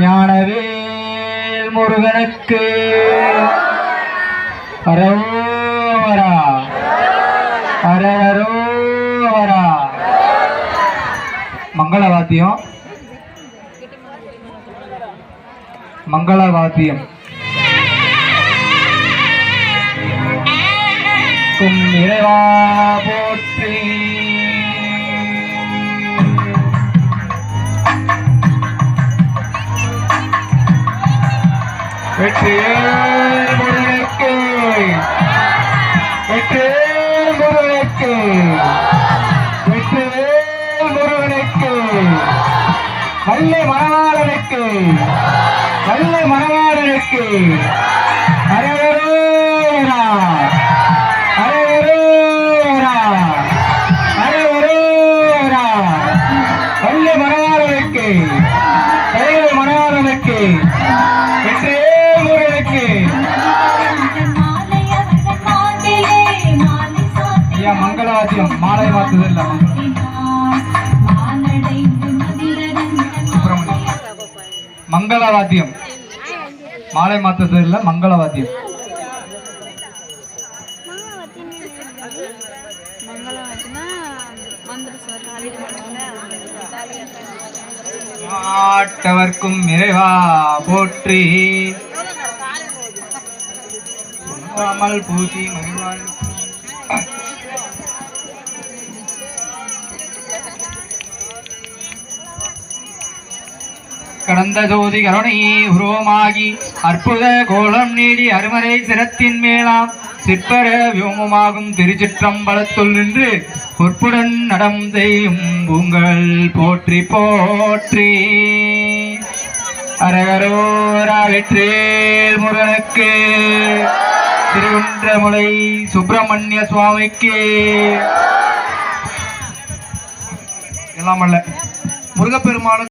ஞானவேல் முருகனுக்கு. அரோவரா. அரவரோவரா மங்கள வாத்தியம் மங்கள வாத்தியம் இறைவா போற்றி. வெற்றிவேல் முருகனுக்கு வெற்றிவேல் முருகனுக்கு வெற்றிவேல் முருகனுக்கு வல்ல மணவாளனுக்கு வல்ல மணவாளனுக்கு அரவரோரா அரவரோரா அரவரோரா வல்ல மணவாளனுக்கு ஐயா மங்களவாத்தியம் மாலை மாத்துது இல்ல மங்களவாத்தியம் மாலை மாத்தது இல்ல மங்களவாத்தியம் மங்களவாத்தினா ஆட்டவர்க்கும் இறைவா போற்றி. பொங்காமல் பூசி மகிழ்வாள் கடந்த ஜோதி கருணையே உருவமாகி அற்புத கோலம் நீடி அருமறை சிரத்தின் மேலாம் சிற்பர வியோமமாகும் திருச்சிற்றம்பலத்துள் நின்று பொற்புடன் நடம் செய்யும் உங்கள் போற்றி போற்றி. அரகரோரா வெற்றேல் முருகனுக்கு திருகுன்றமுலை சுப்பிரமணிய சுவாமிக்கு. எல்லாம் அல்ல. முருகப்பெருமானுக்கு